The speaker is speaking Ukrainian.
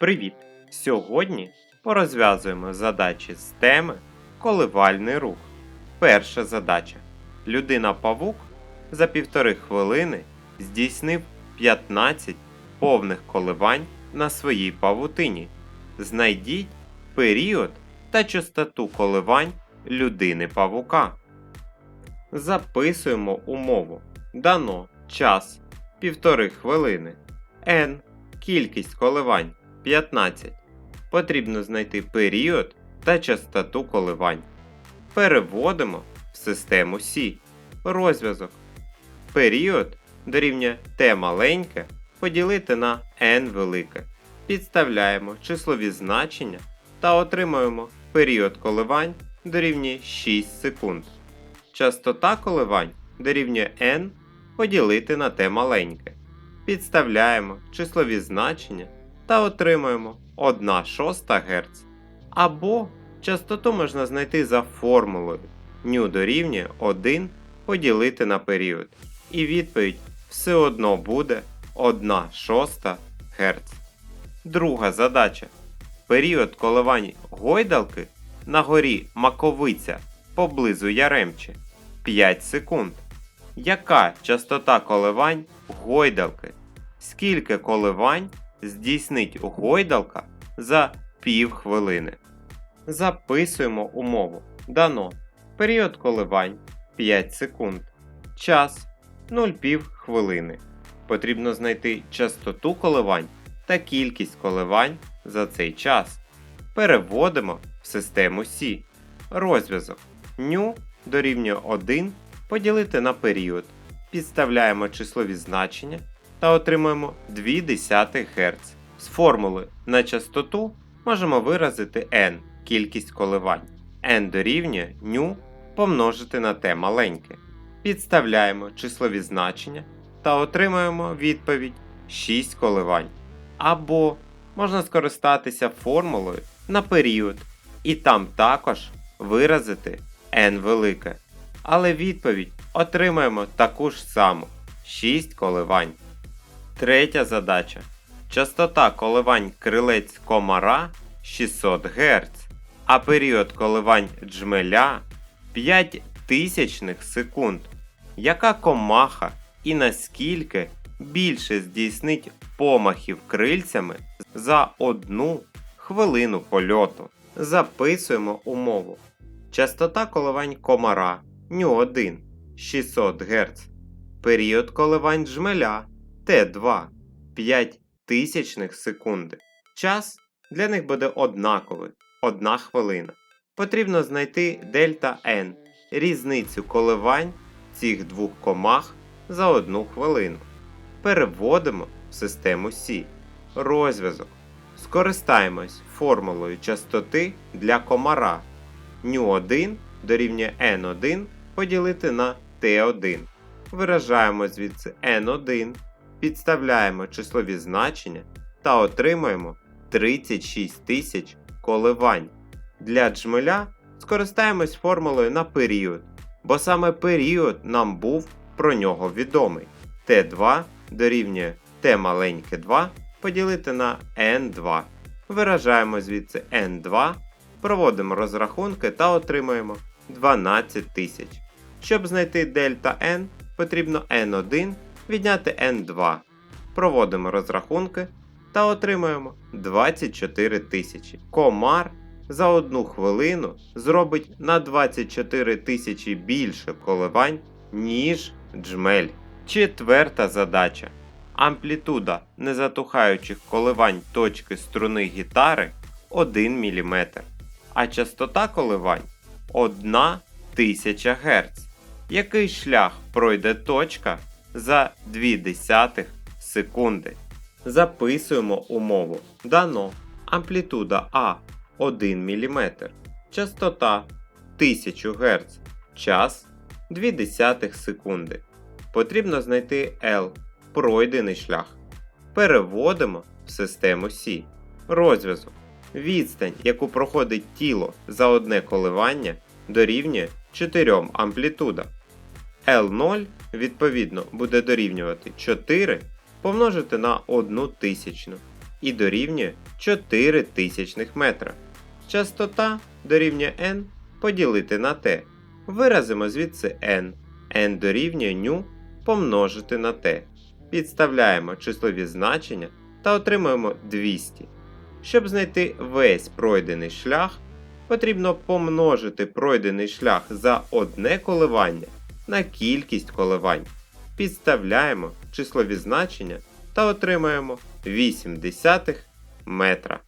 Привіт! Сьогодні порозв'язуємо задачі з теми Коливальний рух. Перша задача. Людина-павук за півтори хвилини здійснив 15 повних коливань на своїй павутині. Знайдіть період та частоту коливань людини-павука. Записуємо умову. Дано час півтори хвилини. N кількість коливань 15. Потрібно знайти період та частоту коливань. Переводимо в систему Сі. Розв'язок. Період дорівнює t маленьке поділити на n велике. Підставляємо числові значення та отримуємо період коливань дорівнює 6 секунд. Частота коливань дорівнює n поділити на t маленьке. Підставляємо числові значення та отримуємо 1 шоста Гц. Або частоту можна знайти за формулою ню дорівнює 1 поділити на період. І відповідь все одно буде 1 шоста Гц. Друга задача. Період коливань гойдалки на горі Маковиця поблизу Яремчі 5 секунд. Яка частота коливань гойдалки? Скільки коливань здійснить гойдалка за пів хвилини? Записуємо умову. Дано. Період коливань 5 секунд. Час 0 пів хвилини. Потрібно знайти частоту коливань та кількість коливань за цей час. Переводимо в систему Сі. Розв'язок. Ню дорівнює 1 поділити на період. Підставляємо числові значення та отримуємо 2 Гц. З формули на частоту можемо виразити n кількість коливань. n дорівнює ню помножити на t маленьке. Підставляємо числові значення та отримуємо відповідь 6 коливань. Або можна скористатися формулою на період і там також виразити n велике. Але відповідь отримаємо таку ж саму 6 коливань. Третя задача. Частота коливань крилець комара 600 Гц, а період коливань джмеля 5 тисячних секунд. Яка комаха і наскільки більше здійснить помахів крильцями за одну хвилину польоту? Записуємо умову. Частота коливань комара ню 1 600 Гц. Період коливань джмеля Т2 5 тисячних секунди. Час для них буде однаковий 1 хвилина. Потрібно знайти дельта N, різницю коливань цих двох комах за одну хвилину. Переводимо в систему Сі. Розв'язок. Скористаємось формулою частоти для комара. ню1 дорівнює n1 поділити на t1. Виражаємо звідси n1, підставляємо числові значення та отримуємо 36 тисяч коливань. Для джмеля скористаємось формулою на період, бо саме період нам був про нього відомий. Т2 дорівнює Т маленьке 2 поділити на n2. Виражаємо звідси n2, проводимо розрахунки та отримуємо 12 тисяч. Щоб знайти дельта n, потрібно n1 відняти n2. Проводимо розрахунки та отримуємо 24 тисячі. Комар за одну хвилину зробить на 24 тисячі більше коливань, ніж джмель. Четверта задача. Амплітуда незатухаючих коливань точки струни гітари 1 мм, а частота коливань 1 тисяча Гц. Який шлях пройде точка за 2 секунди? Записуємо умову. Дано амплітуда А 1 мм, частота 1000 Гц, час 2 секунди. Потрібно знайти L пройдений шлях. Переводимо в систему Сі. Розв'язок. Відстань, яку проходить тіло за одне коливання, дорівнює 4 амплітудам. L0 відповідно буде дорівнювати 4 помножити на 1 тисячну. і дорівнює 4 тисячних метра. Частота дорівнює n поділити на t. Виразимо звідси n. n дорівнює ню помножити на t. Підставляємо числові значення та отримуємо 200. Щоб знайти весь пройдений шлях, потрібно помножити пройдений шлях за одне коливання на кількість коливань. Підставляємо числові значення та отримаємо 8 метра.